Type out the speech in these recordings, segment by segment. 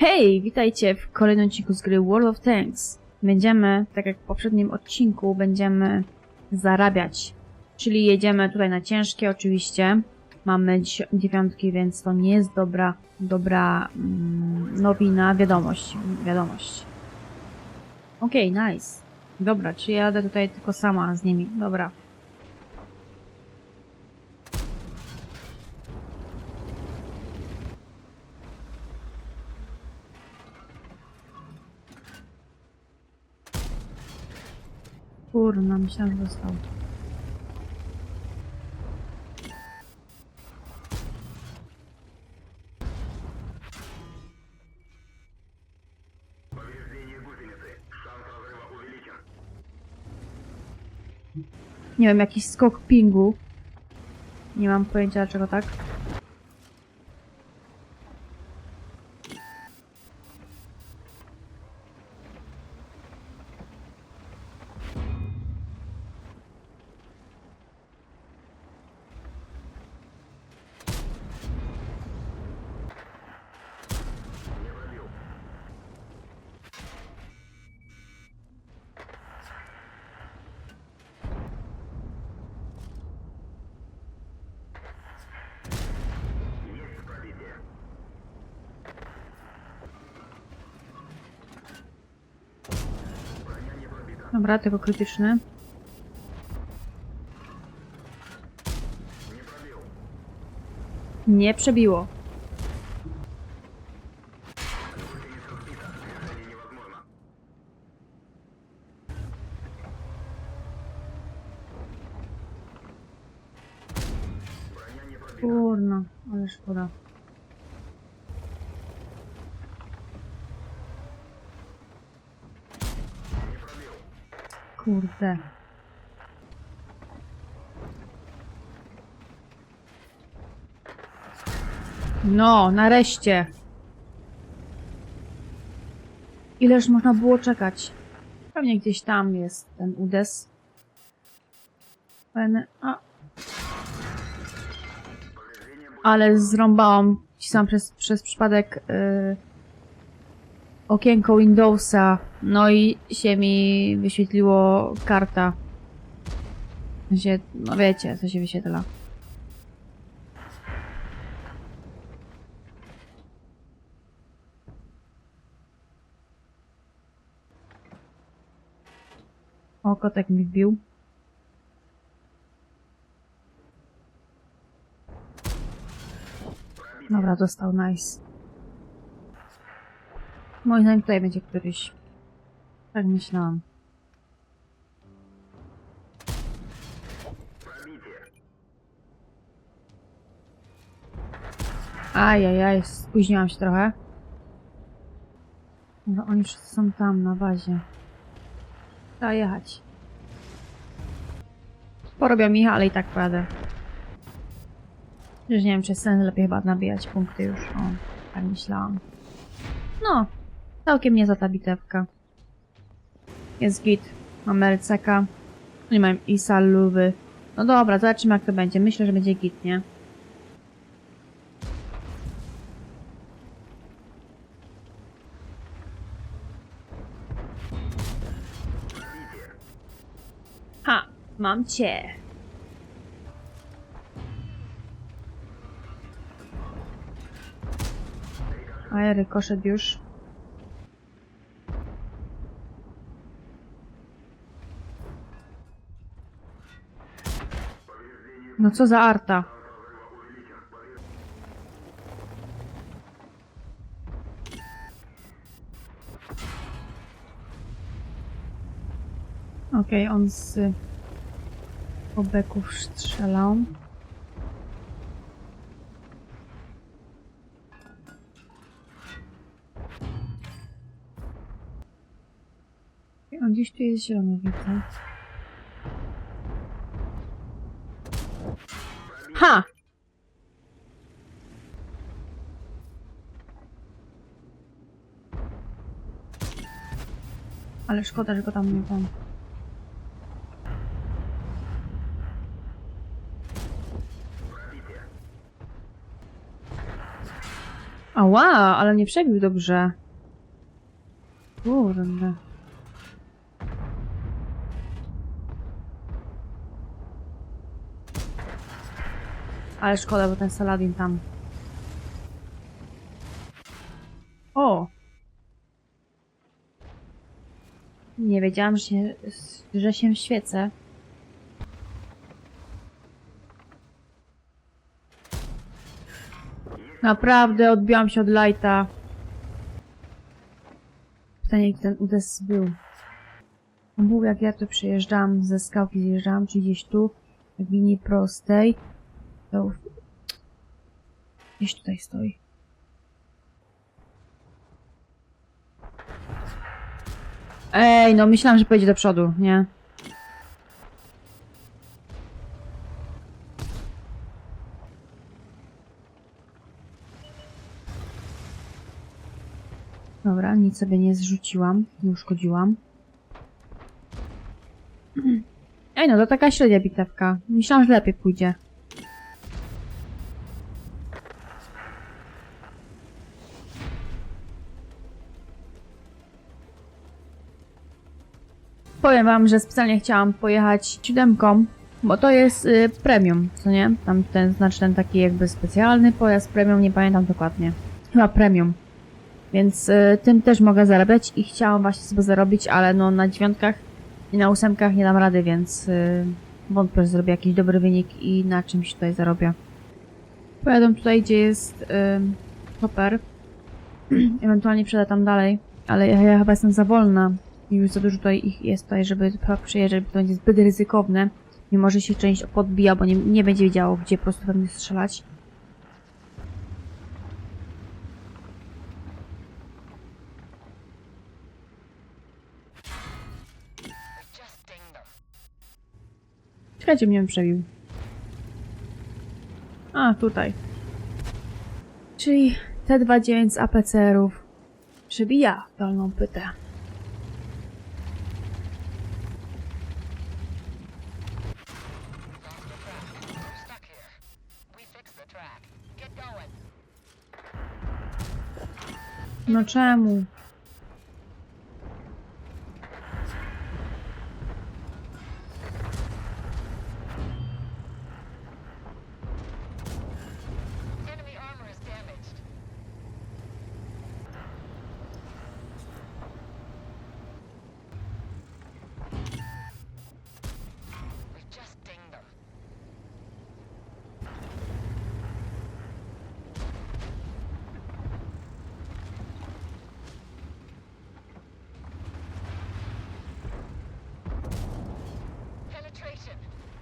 Hej, witajcie w kolejnym odcinku z gry World of Tanks. Będziemy, tak jak w poprzednim odcinku, będziemy zarabiać. Czyli jedziemy tutaj na ciężkie oczywiście. Mamy dzi- dziewiątki, więc to nie jest dobra, dobra mm, nowina, wiadomość, wiadomość. Okej, nice. Dobra, czy jadę tutaj tylko sama z nimi? Dobra. Kurna, myślałam, że. Nie wiem, jakiś skok pingu. Nie mam pojęcia dlaczego tak. Dobra, tylko krytyczny. Nie przebiło. Kurno, ale szkoda. Kurde. No, nareszcie. Ileż można było czekać? Pewnie gdzieś tam jest ten udes. Ten, a. Ale zrąbałam ci sam przez, przez przypadek yy, okienko Windowsa. No i się mi wyświetliło karta. Się, no wiecie, co się wyświetla. O, kotek mi wbił. Dobra, dostał, nice. Moim zdaniem tutaj będzie któryś. Tak myślałam. Ajajaj, spóźniłam się trochę. No oni wszyscy są tam na bazie. Trzeba jechać. Porobią mi, ale i tak pojadę. Już nie wiem, czy jest sens lepiej chyba nabijać punkty już. O, tak myślałam. No, całkiem nie za ta bitewka. Jest git. Mamy LCK. Nie mam i saluwy. No dobra, zobaczymy jak to będzie. Myślę, że będzie git, nie? Ha! Mam cię! A ja już. No co za arta? Okej, on z obeków strzelał. On gdzieś tu jest zielony, widzę. Ha! Ale szkoda, że go tam nie mam. Ała, ale nie przebił dobrze. Kurde. Ale szkoda, bo ten Saladin tam. O! Nie wiedziałam, że się, że się świecę. Naprawdę odbiłam się od lighta. Pytanie, gdzie ten udes był. On był jak ja tu przyjeżdżałam ze skałki, zjeżdżałam, czy gdzieś tu, w linii prostej. To... Gdzieś tutaj stoi. Ej, no myślałam, że pojedzie do przodu, nie? Dobra, nic sobie nie zrzuciłam, nie uszkodziłam. Ej, no to taka średnia bitewka. Myślałam, że lepiej pójdzie. Powiem wam, że specjalnie chciałam pojechać siódemką, bo to jest y, premium, co nie? Tam ten, znaczy ten taki jakby specjalny pojazd premium, nie pamiętam dokładnie. Chyba premium. Więc y, tym też mogę zarabiać i chciałam właśnie sobie zarobić, ale no na dziewiątkach i na ósemkach nie dam rady, więc y, wątpię, że zrobię jakiś dobry wynik i na czymś tutaj zarobię. Pojadę tutaj, gdzie jest y, hopper. Ewentualnie przejadę tam dalej, ale ja, ja chyba jestem za wolna. Już za dużo tutaj ich jest tutaj, żeby chyba przyjeżdżać, bo to będzie zbyt ryzykowne. Mimo, że się część podbija, bo nie, nie będzie wiedziało, gdzie po prostu pewnie strzelać. Czekajcie, mnie przebił. A, tutaj. Czyli T29 z APCR-ów przebija dolną pytę. No czemu?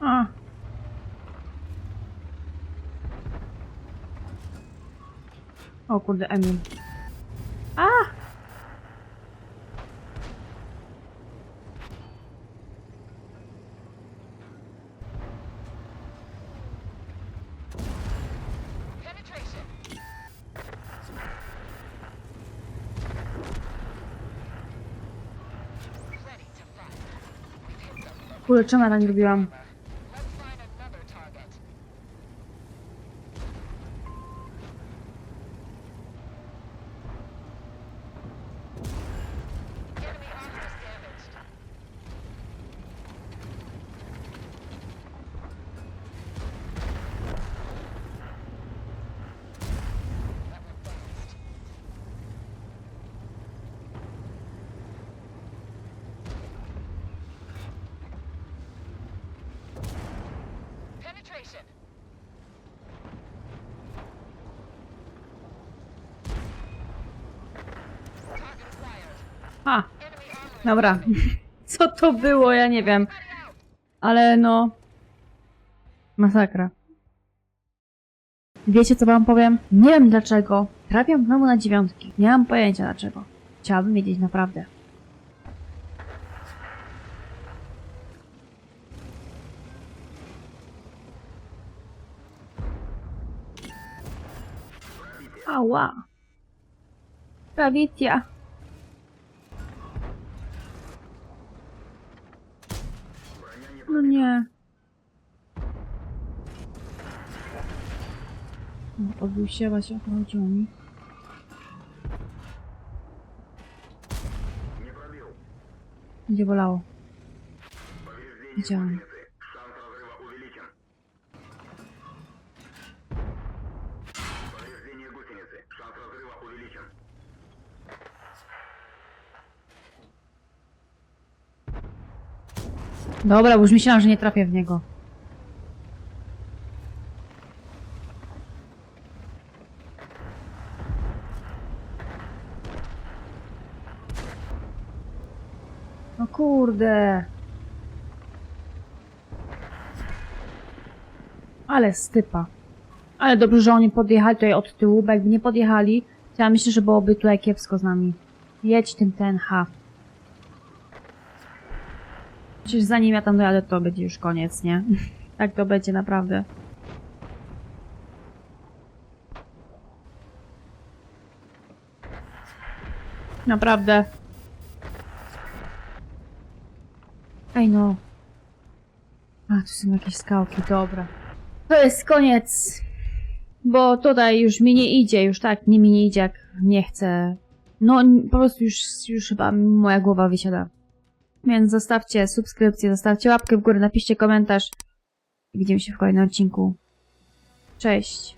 A. O kurde, Emil. A! Kurde, czemu ja tak nie dobra. Co to było? Ja nie wiem. Ale no... Masakra. Wiecie co wam powiem? Nie wiem dlaczego. Trafiam znowu na dziewiątki. Nie mam pojęcia dlaczego. Chciałabym wiedzieć naprawdę. Ała. Prawicja. nie. No, obwisiała się, chodziło mi. Nie bolało. Widziałam. Dobra, bo już myślałam, że nie trafię w niego. No kurde. Ale stypa. Ale dobrze, że oni podjechali tutaj od tyłu, bo jakby nie podjechali, to ja myślę, że byłoby tutaj kiepsko z nami. Jedź tym TNH. Przecież zanim ja tam dojadę, to będzie już koniec, nie? tak to będzie naprawdę. Naprawdę. Ej no. A, tu są jakieś skałki, dobra. To jest koniec. Bo tutaj już mi nie idzie, już tak, nie mi nie idzie, jak nie chcę. No, po prostu już, już chyba moja głowa wysiada. Więc zostawcie subskrypcję, zostawcie łapkę w górę, napiszcie komentarz. Widzimy się w kolejnym odcinku. Cześć.